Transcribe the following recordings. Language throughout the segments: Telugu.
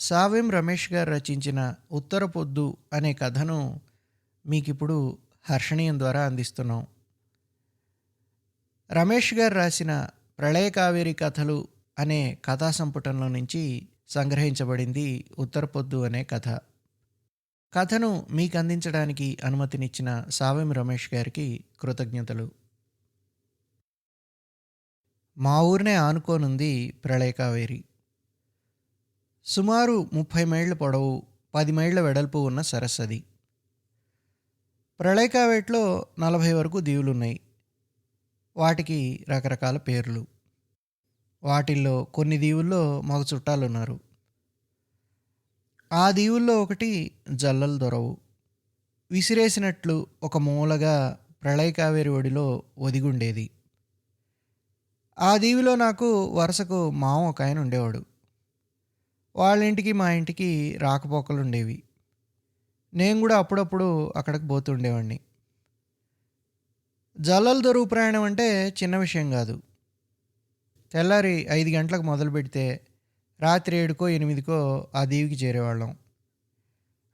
సావెం రమేష్ గారు రచించిన ఉత్తర పొద్దు అనే కథను మీకిప్పుడు హర్షణీయం ద్వారా అందిస్తున్నాం. రమేష్ గారు రాసిన ప్రళయ కావేరి కథలు అనే కథా సంపుటంలో నుంచి సంగ్రహించబడింది ఉత్తర పొద్దు అనే కథ. కథను మీకు అందించడానికి అనుమతినిచ్చిన సావెం రమేష్ గారికి కృతజ్ఞతలు. మా ఊరినే ఆనుకోనుంది ప్రళయకావేరి సుమారు ముప్పై మైళ్ళ పొడవు పది మైళ్ళ వెడల్పు ఉన్న సరస్సు అది. నలభై వరకు దీవులున్నాయి. వాటికి రకరకాల పేర్లు. వాటిల్లో కొన్ని దీవుల్లో మాకు చుట్టాలున్నారు. ఆ దీవుల్లో ఒకటి జల్లలు దొరవు. విసిరేసినట్లు ఒక మూలగా ప్రళయ కావేరి ఒడిలో ఒదిగుండేది. ఆ దీవిలో నాకు వరుసకు మామ ఒక ఆయన ఉండేవాడు. వాళ్ళ ఇంటికి మా ఇంటికి రాకపోకలు ఉండేవి. నేను కూడా అప్పుడప్పుడు అక్కడికి పోతుండేవాడిని జల్లల దొరువు ప్రయాణం అంటే చిన్న విషయం కాదు. తెల్లారి ఐదు గంటలకు మొదలు పెడితే రాత్రి ఏడుకో ఎనిమిదికో ఆ దీవికి చేరేవాళ్ళం.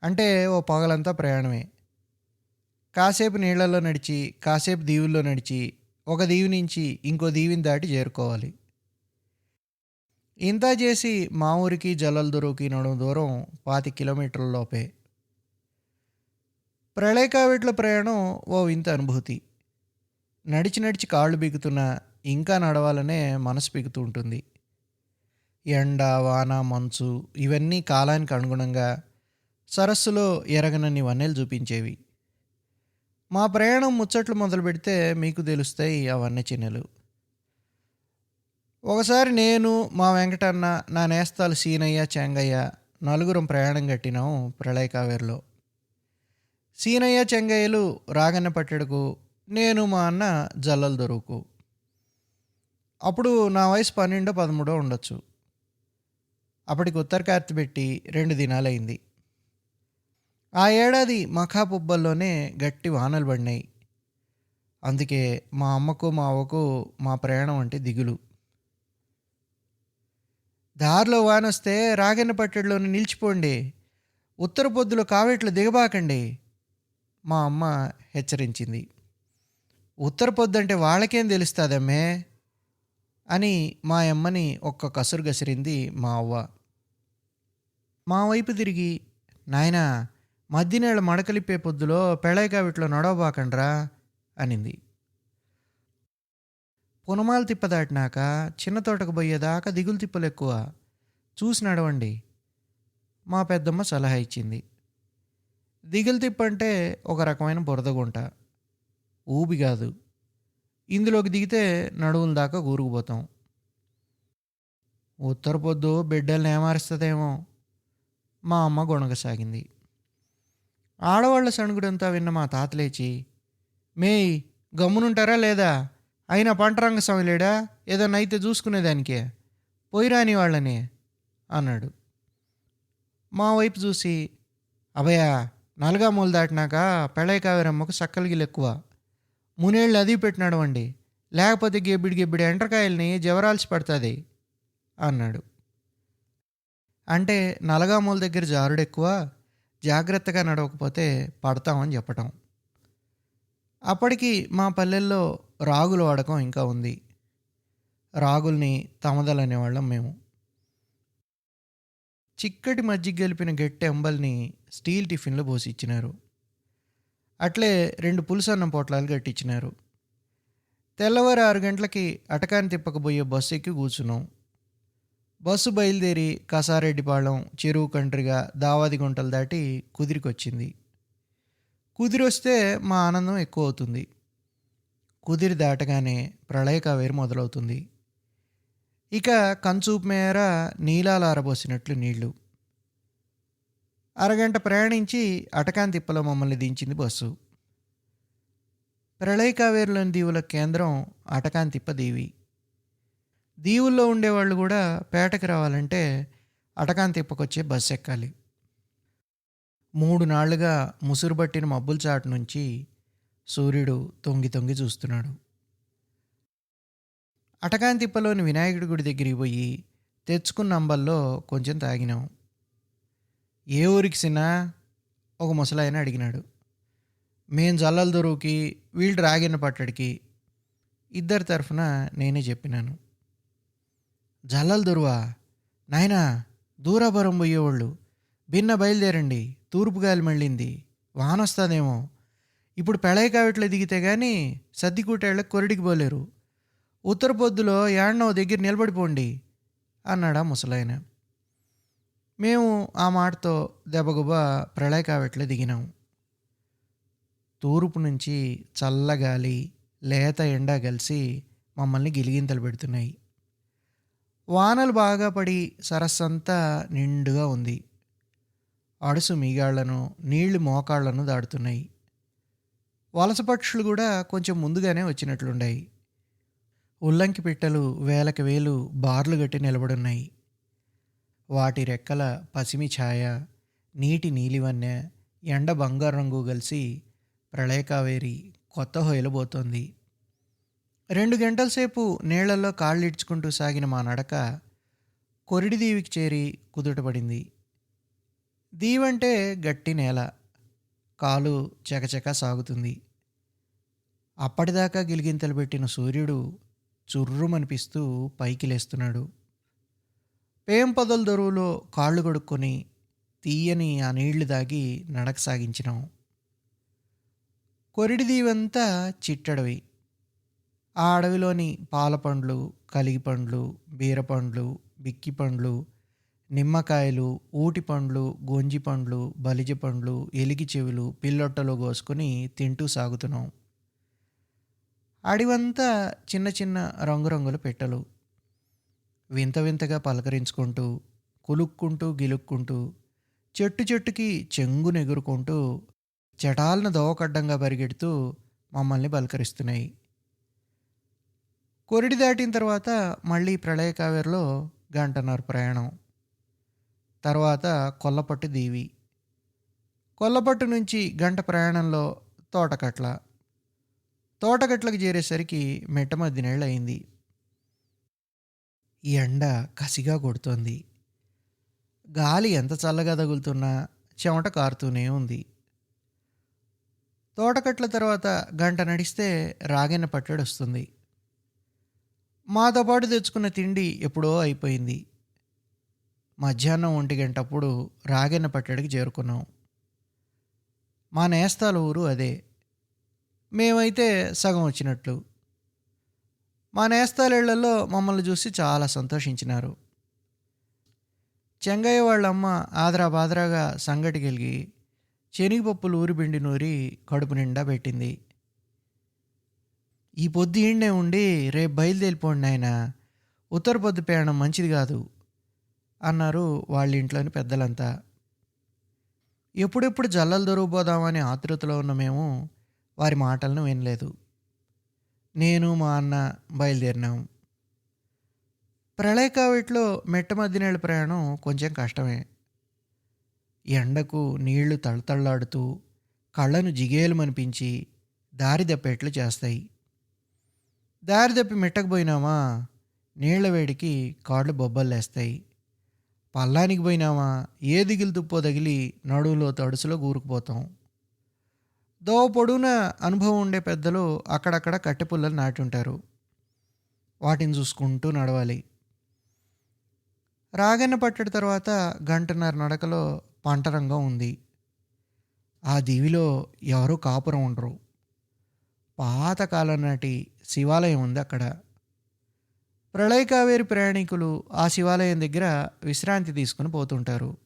అంటే ఓ పగలంతా ప్రయాణమే. కాసేపు నీళ్ళలో నడిచి కాసేపు దీవుల్లో నడిచి ఒక దీవి నుంచి ఇంకో దీవిని దాటి చేరుకోవాలి. ఇంత చేసి మా ఊరికి జలల్దురుకి నడుము దూరం పాతి కిలోమీటర్ల లోపే. ప్రళయకావిట్ల ప్రయాణం ఓ వింత అనుభూతి. నడిచి నడిచి కాళ్ళు బిగుతున్నా ఇంకా నడవాలనే మనసు బిగుతూ ఉంటుంది. ఎండ వాన మంచు ఇవన్నీ కాలానికి అనుగుణంగా సరస్సులో ఎరగనన్ని వన్నెలు చూపించేవి. మా ప్రయాణం ముచ్చట్లు మొదలు పెడితే మీకు తెలుస్తాయి అవన్నీ చిన్నెలు. ఒకసారి నేను మా వెంకటన్న నా నేస్తాలు సీనయ్య చెంగయ్య నలుగురం ప్రయాణం కట్టినాం ప్రళయ కావేరిలో. సీనయ్య చెంగయ్యలు రాగన్న పట్టడుకు నేను మా అన్న జల్లలు దొరుకు. అప్పుడు నా వయసు పన్నెండో పదమూడో ఉండొచ్చు. అప్పటికి ఉత్తర కార్తి పెట్టి రెండు దినాలైంది ఆ ఏడాది మఖాపుబ్బల్లోనే గట్టి వానలు పడినాయి. అందుకే మా అమ్మకు మా అవ్వకు మా ప్రయాణం అంటే దిగులు. దారిలో వానొస్తే రాగన్న పట్టడిలోనే నిలిచిపోండి. ఉత్తర పొద్దులో కావేట్లు దిగబాకండి. మా అమ్మ హెచ్చరించింది. ఉత్తర పొద్దు అంటే వాళ్ళకేం తెలుస్తుందమ్మే? అని మా అమ్మని ఒక్క కసురు గసిరింది మా అవ్వ. మా వైపు తిరిగి నాయనా మధ్యనేళ్ళ మడకలిప్పే పొద్దులో పెళైకావిట్లో నడవబాకండ్రా అనింది. పునమాలు తిప్ప దాటినాక చిన్న తోటకు పోయేదాకా దిగులు తిప్పలు ఎక్కువ. చూసి నడవండి. మా పెద్దమ్మ సలహా ఇచ్చింది. దిగులు తిప్ప అంటే ఒక రకమైన బురదగుంట ఊబి కాదు. ఇందులోకి దిగితే నడువుల దాకా కూరుకుపోతాం ఉత్తర పొద్దు బిడ్డల్ని ఏమారుస్తుందేమో. మా అమ్మ గొణగసాగింది ఆడవాళ్ళ సణుగుడంతా విన్న మా తాత లేచి మేయ్ గమ్మునుంటారా లేదా? అయినా పంటరంగ స్వామి లేడా? ఏదన్నా అయితే చూసుకునేదానికే. పోయిరాని వాళ్ళని అన్నాడు. మా వైపు చూసి అభయ నలగా మూలు దాటినాక పెళ్ళై కావేరమ్మకు సక్కలిగిలు ఎక్కువ. మునేళ్ళు అది పెట్టినాడు అండి లేకపోతే గెబ్బిడి గెబ్బిడి ఎండ్రకాయల్ని జవరాల్సి పడుతుంది అన్నాడు. అంటే నలగామూల దగ్గర జారుడు ఎక్కువ జాగ్రత్తగా నడవకపోతే పడతామని చెప్పటం. అప్పటికి మా పల్లెల్లో రాగుల వాడకం ఇంకా ఉంది. రాగుల్ని తమదలనే వాళ్ళం మేము. చిక్కటి మజ్జిగ గెలిపిన గట్టె అంబల్ని స్టీల్ టిఫిన్లో పోసిచ్చినారు. అట్లే రెండు పులుసన్నం పొట్లాలు కట్టించినారు తెల్లవారు ఆరు గంటలకి అటకాన్ని తిప్పకపోయే బస్సు ఎక్కి కూర్చున్నాం. బస్సు బయలుదేరి కసారెడ్డిపాళెం చెరువు కంట్రిగా దావాది గుంటలు దాటి కుదిరికొచ్చింది. కుదిరి వస్తే మా ఆనందం ఎక్కువ అవుతుంది. కుదిరి దాటగానే ప్రళయ కావేరి మొదలవుతుంది. ఇక కంచూపు మేర నీలాలారబోసినట్లు నీళ్ళు. అరగంట ప్రయాణించి అటకాన్ తిప్పలో మమ్మల్ని దించింది బస్సు. ప్రళయ కావేరులోని దీవుల కేంద్రం అటకాన్ తిప్ప దీవి. దీవుల్లో ఉండేవాళ్ళు కూడా పేటకి రావాలంటే అటకాన్ తిప్పకొచ్చే బస్సు ఎక్కాలి మూడు నాళ్ళుగా ముసురుబట్టిన మబ్బుల చాటు నుంచి సూర్యుడు తొంగి తొంగి చూస్తున్నాడు. అటకాంతిప్పలోని వినాయకుడి గుడి దగ్గరికి పోయి తెచ్చుకున్న అంబల్లో కొంచెం తాగినాం. ఏ ఊరికి సిన్నా ఒక ముసలాయన అడిగినాడు. మేం జల్లల దొరువుకి వీళ్ళు రాగిన పట్టడికి ఇద్దరి తరఫున నేనే చెప్పినాను. జల్లల దొరువా? నాయనా దూరాపురం పోయేవాళ్ళు. భిన్న బయలుదేరండి తూర్పు గాలి మళ్ళింది వానొస్తుందేమో. ఇప్పుడు పెళయకావిట్లో దిగితే కానీ సర్దికూటేళ్ళకి కొరడికి పోలేరు. ఉత్తర పొద్దులో ఏడనో దగ్గర నిలబడిపోండి అన్నాడా ముసలాయన. మేము ఆ మాటతో దెబ్బగుబ ప్రళయకావిట్లో దిగినాము దిగినాం. తూర్పు నుంచి చల్లగాలి లేత ఎండ కలిసి మమ్మల్ని గిలిగింతలు పెడుతున్నాయి. వానలు బాగా పడి సరస్సంతా నిండుగా ఉంది. అడుసు మీగాళ్ళను నీళ్ళు మోకాళ్ళను దాడుతున్నాయి వలస పక్షులు కూడా కొంచెం ముందుగానే వచ్చినట్లుండాయి. ఉల్లంకి పిట్టలు వేలకు వేలు బార్లు గట్టి నిలబడున్నాయి. వాటి రెక్కల పసిమి ఛాయ నీటి నీలివన్నె ఎండ బంగారు రంగు కలిసి ప్రళయకావేరి కొత్త హొయలబోతోంది. రెండు గంటల సేపు నీళ్ళలో కాళ్ళిడ్చుకుంటూ సాగిన మా నడక కొరిడి దీవికి చేరి కుదుటపడింది. దీవంటే గట్టి నేల కాలు చకచక సాగుతుంది. అప్పటిదాకా గిలిగింతలు పెట్టిన సూర్యుడు చుర్రుమనిపిస్తూ పైకి లేస్తున్నాడు. పేంపదల దొరువులో కాళ్ళు కొడుక్కొని తీయని ఆ నీళ్ళు దాగి నడక సాగించినాం. కొరిడి దీవంతా చిట్టడవి. ఆ అడవిలోని పాలపండ్లు కలిగిపండ్లు బీరపండ్లు బిక్కిపండ్లు నిమ్మకాయలు ఊటి పండ్లు గొంజి పండ్లు బలిజ పండ్లు ఎలిగి చెవులు పిల్లొట్టలో కోసుకొని తింటూ సాగుతున్నాం. అడివంతా చిన్న చిన్న రంగురంగుల పెట్టలు. వింత వింతగా పలకరించుకుంటూ కులుక్కుంటూ గిలుక్కుంటూ చెట్టు చెట్టుకి చెంగునెగురుకుంటూ చటాలను దోవకడ్డంగా పరిగెడుతూ మమ్మల్ని పలకరిస్తున్నాయి. కొరిడి దాటిన తర్వాత మళ్ళీ ప్రళయ కావేరిలో గంటన్నర ప్రయాణం. తర్వాత కొల్లపట్టు దీవి. కొల్లపట్టు నుంచి గంట ప్రయాణంలో తోటకట్ల. తోటకట్లకు చేరేసరికి మెట్ట మధ్యనేళ్ళు అయింది ఈ ఎండ కసిగా కొడుతోంది. గాలి ఎంత చల్లగా తగులుతున్నా చెమట కారుతూనే ఉంది. తోటకట్ల తర్వాత గంట నడిస్తే రాగిన పట్టడి వస్తుంది మాతో పాటు తెచ్చుకున్న తిండి ఎప్పుడో అయిపోయింది. మధ్యాహ్నం ఒంటి గంటప్పుడు రాగిన పట్టడికి చేరుకున్నాం. మా నేస్తాల ఊరు అదే. మేమైతే సగం వచ్చినట్లు. మా నేస్తాలేళ్ళలో మమ్మల్ని చూసి చాలా సంతోషించినారు. చెంగయ్య వాళ్ళమ్మ ఆదరా బాదరాగా సంగటికెలిగి శనగపప్పులు ఊరిబిండి నూరి కడుపు నిండా పెట్టింది. ఈ పొద్దు ఈండే ఉండి రేపు బయలుదేరిపోండి ఆయన ఉత్తర పొద్దు ప్రయాణం మంచిది కాదు అన్నారు వాళ్ళ ఇంట్లోని పెద్దలంతా. ఎప్పుడెప్పుడు జల్లలు దొరికిపోదామని ఆతృతలో ఉన్న మేము వారి మాటలను వినలేదు. నేను మా అన్న బయలుదేరినాం. ప్రళయకావిట్లో మెట్ట మధ్యనేళ్ళ ప్రయాణం కొంచెం కష్టమే. ఎండకు నీళ్ళు తళతళ్ళాడుతూ కళ్ళను జిగేలుమనిపించి దారి దప్పేట్లు చేస్తాయి. దారి దప్పి మెట్టకపోయినామా నీళ్ళ వేడికి కాళ్ళు బొబ్బల్లేస్తాయి. పల్లానికి పోయినామా? ఏ దిగులు తుప్పో తగిలి నడువులో తడుసులో కూరుకుపోతాం దోవ పొడవున అనుభవం ఉండే పెద్దలు అక్కడక్కడ కట్టెపుల్లలు నాటి ఉంటారు వాటిని చూసుకుంటూ నడవాలి. రాగన్న పట్టడి తర్వాత గంటన్నర నడకలో పంటరంగం ఉంది. ఆ దీవిలో ఎవరు కాపురం ఉండరు. పాతకాలం నాటి శివాలయం ఉంది అక్కడ. ప్రళయ కావేరి ప్రయాణికులు ఆ శివాలయం దగ్గర విశ్రాంతి తీసుకుని పోతుంటారు.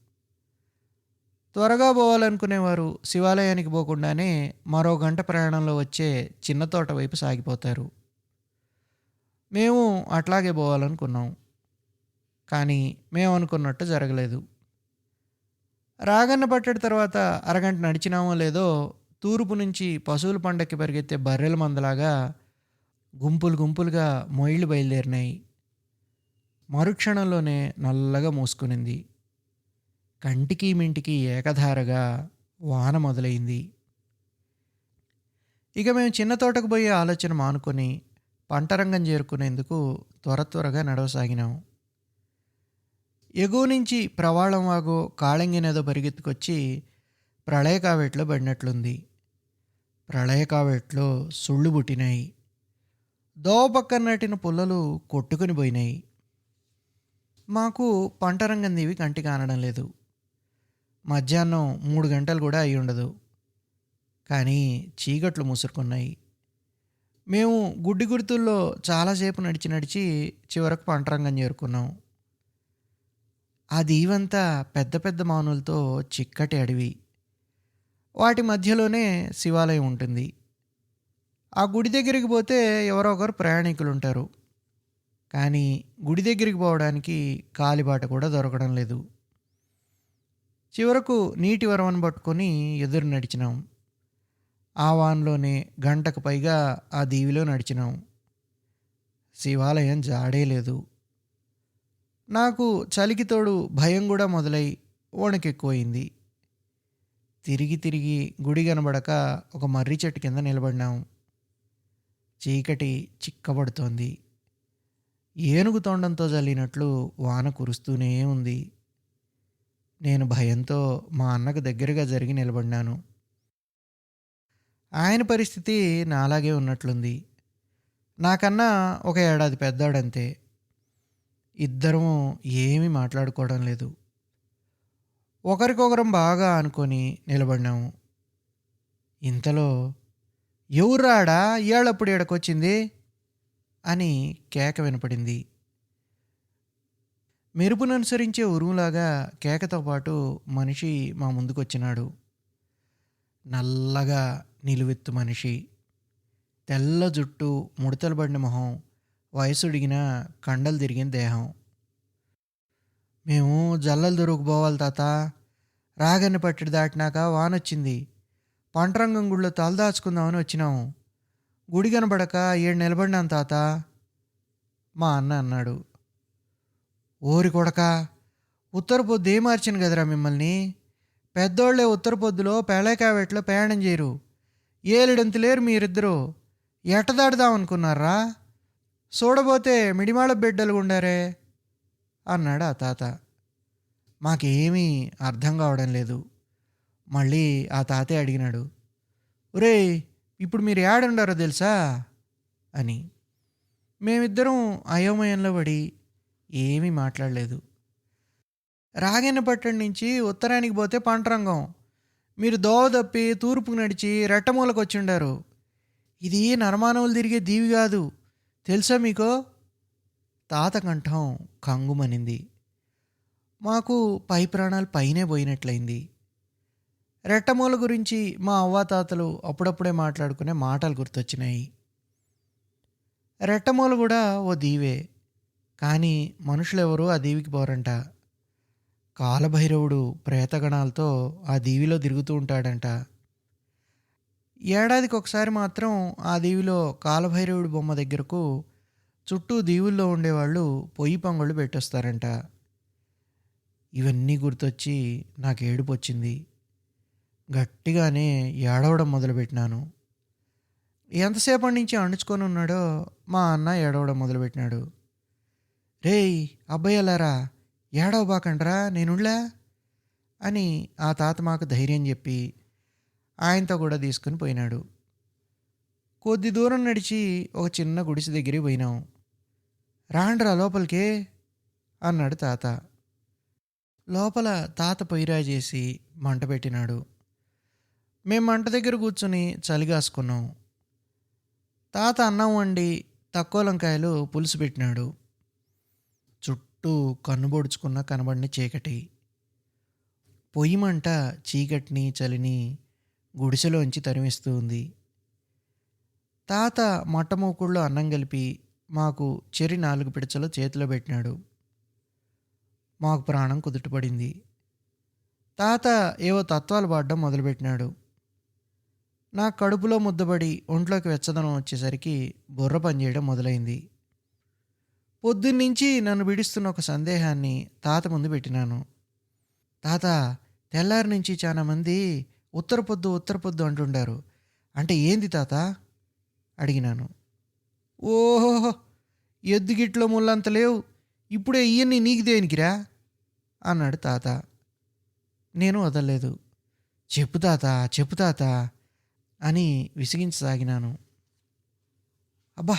త్వరగా పోవాలనుకునేవారు శివాలయానికి పోకుండానే మరో గంట ప్రయాణంలో వచ్చే చిన్న తోట వైపు సాగిపోతారు. మేము అట్లాగే పోవాలనుకున్నాం. కానీ మేము అనుకున్నట్టు జరగలేదు. రాగన్న పట్టడి తర్వాత అరగంట నడిచినామో లేదో తూర్పు నుంచి పశువుల పండక్కి పరిగెత్తే బర్రెల మందలాగా గుంపులు గుంపులుగా మొయిళ్ళు బయలుదేరినాయి. మరుక్షణంలోనే నల్లగా మూసుకునింది. కంటికి మింటికి ఏకధారగా వాన మొదలైంది. ఇక మేము చిన్న తోటకు పోయే ఆలోచన మానుకొని పంటరంగం చేరుకునేందుకు త్వర త్వరగా నడవసాగినాం. ఎగువ నుంచి ప్రవాళం వాగు కాళంగినేదో పరిగెత్తుకొచ్చి ప్రళయకావేట్లో పడినట్లుంది. ప్రళయకావేట్లో సుళ్ళు పుట్టినాయి. దోవ పక్కన నాటిన పుల్లలు కొట్టుకుని పోయినాయి. మాకు పంటరంగం దేవి కంటి కంటికి లేదు. మధ్యాహ్నం మూడు గంటలు కూడా అయి ఉండదు. కానీ చీకట్లు ముసురుకున్నాయి మేము గుడ్డి గుర్తుల్లో చాలాసేపు నడిచి నడిచి చివరకు పంటరంగం చేరుకున్నాం. ఆ దీవంతా పెద్ద పెద్ద మానులతో చిక్కటి అడవి. వాటి మధ్యలోనే శివాలయం ఉంటుంది. ఆ గుడి దగ్గరికి పోతే ఎవరో ఒకరు ప్రయాణికులు ఉంటారు కానీ గుడి దగ్గరికి పోవడానికి కాలిబాట కూడా దొరకడం లేదు. చివరకు నీటి వరవను పట్టుకొని ఎదురు నడిచినాం. ఆ వాన్లోనే గంటకు పైగా ఆ దీవిలో నడిచినాం. శివాలయం జాడే లేదు. నాకు చలికి తోడు భయం కూడా మొదలై వణకెక్కువైంది తిరిగి తిరిగి గుడి కనబడక ఒక మర్రి చెట్టు కింద నిలబడినాం. చీకటి చిక్కబడుతోంది. ఏనుగు తొండంతో జల్లినట్లు వాన కురుస్తూనే ఉంది. నేను భయంతో మా అన్నకు దగ్గరగా జరిగి నిలబడినాను. ఆయన పరిస్థితి నాలాగే ఉన్నట్లుంది. నాకన్నా ఒక ఏడాది పెద్దాడంతే. ఇద్దరము ఏమీ మాట్లాడుకోవడం లేదు. ఒకరికొకరం బాగా అనుకొని నిలబడినాము. ఇంతలో ఎవరాడా ఏళ్ళప్పుడు ఏడకొచ్చింది అని కేక వినపడింది. మెరుపును అనుసరించే ఉరుములాగా కేకతో పాటు మనిషి మా ముందుకొచ్చినాడు. నల్లగా నిలువెత్తు మనిషి. తెల్ల జుట్టు ముడతలు పడిన మొహం వయసుడిగిన కండలు తిరిగిన దేహం. మేము జల్లలు దొరుకుపోవాలి తాత. రాగన్ని పట్టడి దాటినాక వానొచ్చింది. పంటరంగం గుడిలో తలదాచుకుందామని వచ్చినాము. గుడి కనబడక ఏడు నిలబడినాను తాత. మా అన్న అన్నాడు. ఓరి కొడక ఉత్తర పొద్దు ఏ కదరా మిమ్మల్ని? పెద్దోళ్ళే ఉత్తర పొద్దులో పేళకావేట్లో ప్రయాణం చేయరు. ఏలిడంత లేరు మీరిద్దరూ. ఎట అనుకున్నారా? చూడబోతే మిడిమాళ బిడ్డలు ఉండారే? అన్నాడు ఆ తాత. మాకేమీ అర్థం కావడం లేదు. మళ్ళీ ఆ తాతే అడిగినాడు. ఒరే ఇప్పుడు మీరు ఏడుండారో తెలుసా? అని. మేమిద్దరం అయోమయంలో పడి ఏమీ మాట్లాడలేదు. రాగెన్నపట్టణం నుంచి ఉత్తరానికి పోతే పంటరంగం. మీరు దోవ తప్పి తూర్పుకు నడిచి రెట్టమూలకు వచ్చిండారు ఇది నరమానవులు తిరిగే దీవి కాదు. తెలుసా మీకో? తాత కంఠం కంగుమనింది. మాకు పై ప్రాణాలు పైనే పోయినట్లయింది. రెట్టమూల గురించి మా అవ్వాతాతలు అప్పుడప్పుడే మాట్లాడుకునే మాటలు గుర్తొచ్చినాయి. రెట్టమూల కూడా ఓ దీవే. కానీ మనుషులెవరూ ఆ దీవికి పోరంట. కాలభైరవుడు ప్రేతగణాలతో ఆ దీవిలో తిరుగుతూ ఉంటాడంట. ఏడాదికి ఒకసారి మాత్రం ఆ దీవిలో కాలభైరవుడి బొమ్మ దగ్గరకు చుట్టూ దీవుల్లో ఉండేవాళ్ళు పొయ్యి పొంగళ్ళు పెట్టొస్తారంట. ఇవన్నీ గుర్తొచ్చి నాకు ఏడుపు వచ్చింది గట్టిగానే ఏడవడం మొదలుపెట్టినాను. ఎంతసేపటి నుంచి అణుచుకొని ఉన్నాడో మా అన్న ఏడవడం మొదలుపెట్టినాడు. రేయ్ అబ్బాయిలారా ఏడవ బాకండ్రా? నేనుండ్లా? అని ఆ తాత మాకు ధైర్యం చెప్పి ఆయనతో కూడా తీసుకుని పోయినాడు. కొద్ది దూరం నడిచి ఒక చిన్న గుడిసె దగ్గరికి పోయినాం. రాండ్రా లోపలికే అన్నాడు తాత. లోపల తాత పొయ్యిరా చేసి మంట పెట్టినాడు. మేము మంట దగ్గర కూర్చుని చలిగాసుకున్నాం తాత అన్నం వండి తక్కువ లంకాయలు పులుసు పెట్టినాడు. చుట్టూ కన్నుబొడుచుకున్న కనబడిన చీకటి. పొయ్యి మంట చీకటిని చలిని గుడిసెలోంచి తరిమిస్తూ ఉంది. తాత మొట్టమూకుళ్ళు అన్నం కలిపి మాకు చెరి నాలుగు పిడచలు చేతిలో పెట్టినాడు. మాకు ప్రాణం కుదుటపడింది. తాత ఏవో తత్వాలు పాడడం మొదలుపెట్టినాడు. నా కడుపులో ముద్దబడి ఒంట్లోకి వెచ్చదనం వచ్చేసరికి బుర్ర పనిచేయడం మొదలైంది. పొద్దున్నుంచి నన్ను విడుస్తున్న ఒక సందేహాన్ని తాత ముందు పెట్టినాను. తాత తెల్లారి నుంచి చాలామంది ఉత్తర పొద్దు ఉత్తర పొద్దు అంటుండారు. అంటే ఏంది తాత? అడిగినాను. ఓహో ఎద్దుగిట్లో ముళ్ళంత లేవు. ఇప్పుడే ఇవన్నీ నీకు దేనికిరా? అన్నాడు తాత. నేను వదలలేదు. చెప్పు తాత చెప్పు తాత అని విసిగించసాగినాను. అబ్బా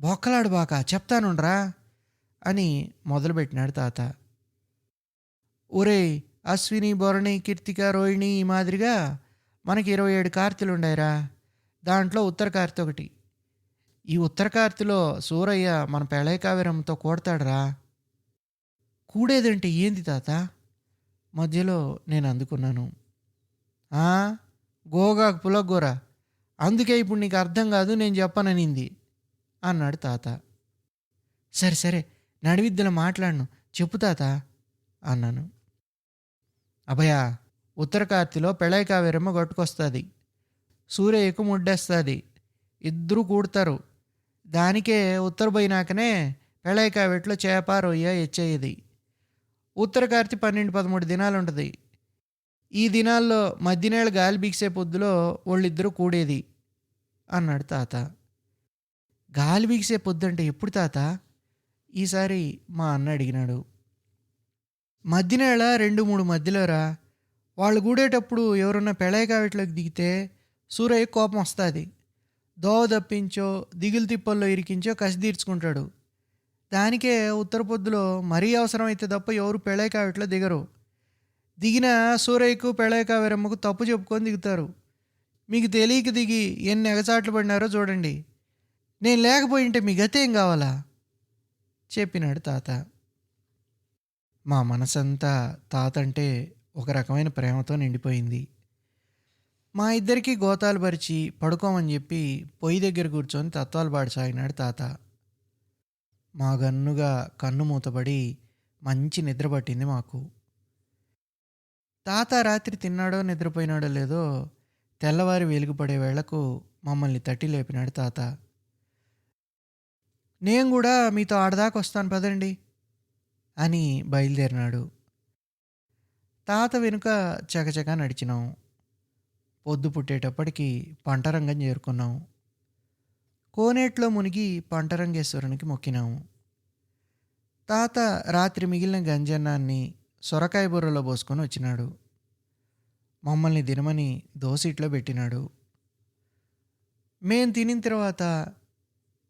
బొక్కలాడు బాక చెప్తానుండ్రా అని మొదలుపెట్టినాడు తాత. ఒరేయ్ అశ్విని భరణి కీర్తిక రోహిణి ఈ మాదిరిగా మనకి ఇరవై ఏడు కార్తెలు ఉండాయిరా దాంట్లో ఉత్తర కార్తె ఒకటి. ఈ ఉత్తర కార్తెలో సూరయ్య మన పెళయ కోడతాడురా కూడతాడురా. కూడేదంటే ఏంది తాత? మధ్యలో నేను అందుకున్నాను. గోగాకు పులగోరా అందుకే ఇప్పుడు నీకు అర్థం కాదు నేను చెప్పననింది. అన్నాడు తాత. సరే సరే నడివిద్యలో మాట్లాడను. చెప్పు తాత అన్నాను. అభయ ఉత్తర కార్తిలో పెళయ కావేరమ్మ కొట్టుకొస్తుంది సూర్యకు ముడ్డేస్తుంది. ఇద్దరు కూడతారు. దానికే ఉత్తర పోయినాకనే పెళయ చేప రొయ్య ఎచ్చేది ఉత్తర కార్తి పన్నెండు పదమూడు దినాలు ఉంటుంది ఈ దినాల్లో మధ్యనేళ్ళ గాలి బీక్సే పొద్దులో వాళ్ళిద్దరూ కూడేది అన్నాడు తాత. గాలి బీక్సే పొద్దంటే ఎప్పుడు తాత? ఈసారి మా అన్న అడిగినాడు. మధ్యనేళ రెండు మూడు మధ్యలోరా? వాళ్ళు గూడేటప్పుడు ఎవరన్నా పెళయకావిట్లోకి దిగితే సూరయ్య కోపం వస్తుంది. దోవ తప్పించో దిగులు తిప్పల్లో ఇరికించో కసి తీర్చుకుంటాడు. దానికే ఉత్తర పొద్దులో మరీ అవసరమైతే తప్ప ఎవరు పెళయకావిట్లో దిగరు. దిగిన సూరయ్యకు పెళయకావిరమ్మకు తప్పు చెప్పుకొని దిగుతారు. మీకు తెలియక దిగి ఎన్ని ఎగచాట్లు పడినారో చూడండి. నేను లేకపోయింటే మీ గతేం కావాలా? చెప్పినాడు తాత. మా మనసంతా తాత అంటే ఒక రకమైన ప్రేమతో నిండిపోయింది. మా ఇద్దరికి గోతాలు పరిచి పడుకోమని చెప్పి పొయ్యి దగ్గర కూర్చొని తత్వాలు పాడసాగినాడు తాత. మా గన్నుగా కన్ను మూతపడి మంచి నిద్ర పట్టింది మాకు. తాత రాత్రి తిన్నాడో నిద్రపోయినాడో లేదో తెల్లవారి వెలుగుపడే వేళకు మమ్మల్ని తట్టి లేపినాడు తాత. నేను కూడా మీతో ఆడదాకా వస్తాను పదండి అని బయలుదేరినాడు. తాత వెనుక చకచక నడిచినాం. పొద్దు పుట్టేటప్పటికి పంటరంగం చేరుకున్నాం. కోనేట్లో మునిగి పంటరంగేశ్వరునికి మొక్కినాము తాత రాత్రి మిగిలిన గంజన్నాన్ని సొరకాయ బుర్రలో పోసుకొని వచ్చినాడు. మమ్మల్ని దినమని దోసిట్లో పెట్టినాడు. మేం తినిన తర్వాత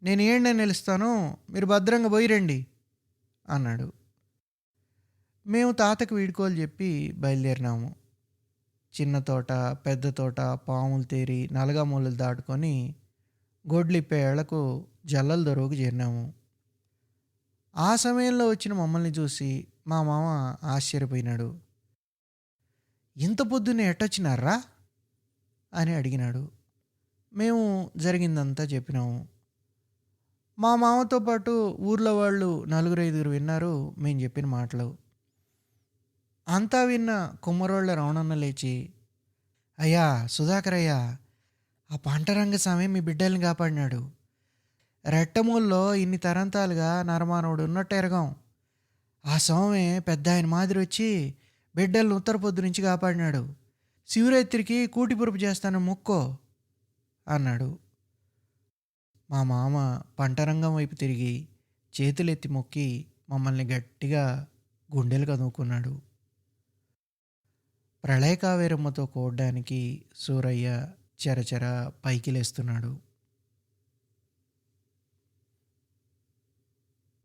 నేను ఏండి నిలుస్తానో మీరు భద్రంగా పోయి రండి అన్నాడు. మేము తాతకు వీడుకోలు చెప్పి బయలుదేరినాము. చిన్న తోట పెద్ద తోట పాములు తేరి నలగామూలలు దాటుకొని గొడ్లిప్పే ఏళ్ళకు జల్లల దొరువుకు చేరినాము. ఆ సమయంలో వచ్చిన మమ్మల్ని చూసి మా మామ ఆశ్చర్యపోయినాడు. ఇంత పొద్దున్నే ఎట్టొచ్చినారా అని అడిగినాడు. మేము జరిగిందంతా చెప్పినాము. మా మామతో పాటు ఊర్లో వాళ్ళు నలుగురు ఐదుగురు విన్నారు మేము చెప్పిన మాటలు. అంతా విన్న కుమ్మరోళ్ళ రవణన్న లేచి అయ్యా సుధాకర్ అయ్యా ఆ పంటరంగ స్వామి మీ బిడ్డల్ని కాపాడినాడు. రెట్టమూల్లో ఇన్ని తరంతాలుగా నరమానవుడు ఉన్నట్టు ఎరగం. ఆ స్వామి పెద్ద ఆయన మాదిరి వచ్చి బిడ్డలను ఉత్తర పొద్దు నుంచి కాపాడినాడు. శివరాత్రికి కూటిపురుపు చేస్తాను మొక్కో అన్నాడు. మా మామ పంటరంగం వైపు తిరిగి చేతులెత్తి మొక్కి మమ్మల్ని గట్టిగా గుండెలు కదుముకున్నాడు. ప్రళయకావేరమ్మతో కోడడానికి సూరయ్య చెరచెర పైకి లేస్తున్నాడు